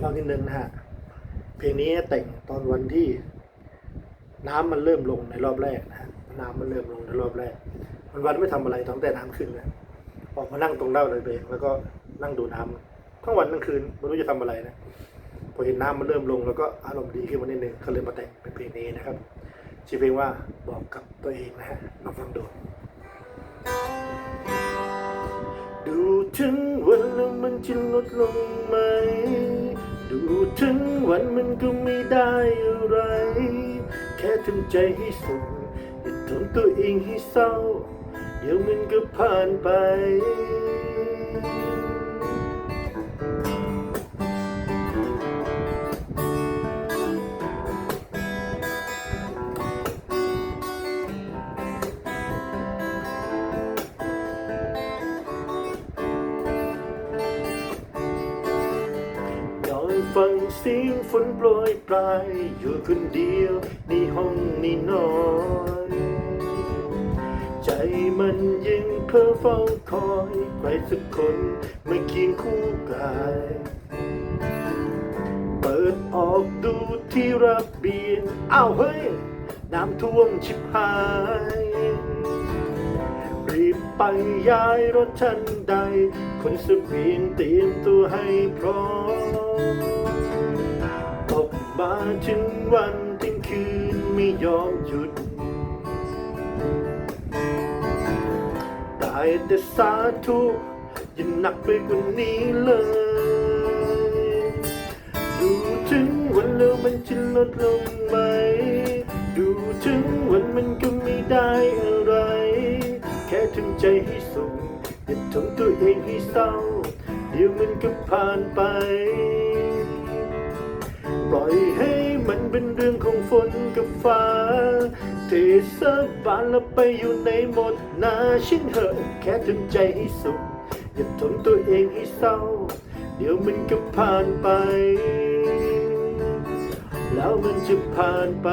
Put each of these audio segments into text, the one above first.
เล่านิดนึงนะฮะ เพลงนี้แต่งตอนวันที่ น้ำมันเริ่มลงในรอบแรกนะฮะน้ำมันเริ่มลงในรอบแรกวันวันไม่ทำอะไรตั้งแต่น้ำขึ้นเลยออกมานั่งตรงเล่าเลยเบงแล้วก็นั่งดูน้ำทั้งวันทั้งคืนไม่รู้จะทำอะไรนะพอเห็นน้ำมันเริ่มลง แล้วก็อารมณ์ดีขึ้นมานิดนึงก็เลยมาแต่งเป็นเพลงนี้นะครับชื่อเพลงว่าบอกกับตัวเองนะฮะลองฟังดูดูถึงวันแล้วมันจะลดลงไหม ดูถึงวันมันก็ไม่ได้อะไร แค่ทำใจให้สุขอย่าทำตัวเองให้เศร้า เดี๋ยวมันก็ผ่านไป เสียงฝนโปรยปลายอยู่คนเดียวในห้องนี่นอนใจมันยังเพ้อเฝ้าคอยใครสักคนมาเคียงคู่กายเปิดออกดูที่ระเบียงอ้าวเฮ้ย น้ำท่วมชิบหายรีบไปย้ายรถทันใด คนสเบียงเตรียมตัวให้พร้อม มาถึงวันเที่ยงคืนไม่ยอมหยุดได้แต่สาธุอย่าหนักไปกว่านี้เลย ดูถึงวันแล้วมันจะลดลงไหม ดูถึงวันมันก็ไม่ได้อะไร แค่ทำใจให้สุขอย่าทำตัวเองให้เศร้า เดี๋ยวมันก็ผ่านไป รื่องของฝนกับฟ้าที่สบานแล้วไปอยู่ในหมดหนาชินเหอะแค่ทำใจให้สุขอย่าทนตัวเองให้เศร้า เดี๋ยวมันก็ผ่านไป แล้วมันจะผ่านไป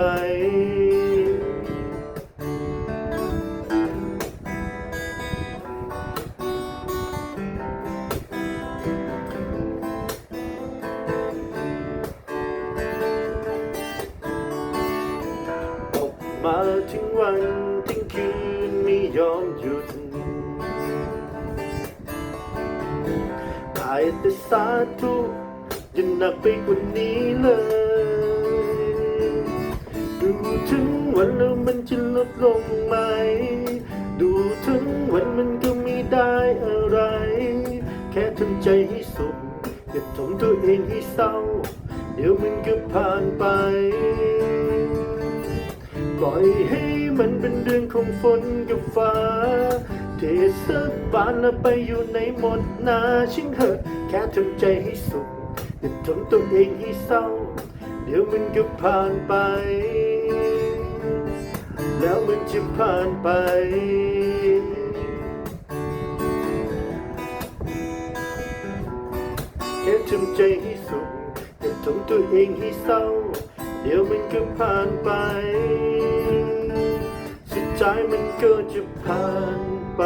มาถึงวันทิ้งคืนไม่ยอมหยุดได้แต่สาธุย่าหนักไปกว่านี้เลย ดูถึงวันแล้วมันจะลดลงไหม ดูถึงวันมันก็ไม่ได้อะไร แค่ทำใจให้สุขอย่าทำตัวเองให้เศร้า เดี๋ยวมันก็ผ่านไป ปล่อยให้มันเป็นเรื่องของฝนกับฟ้า เทศบาลแล้วไปอยู่ในหมดนาชิงเหอะแค่ทำใจให้สุขอย่าทำตัวเองให้เศร้า เดี๋ยวมันก็ผ่านไป แล้วมันจะผ่านไปแค่ทำใจให้สุขอย่าทำตัวเองให้เศร้า เดี๋ยวมันก็ผ่านไป ใจมันก็จะผ่านไป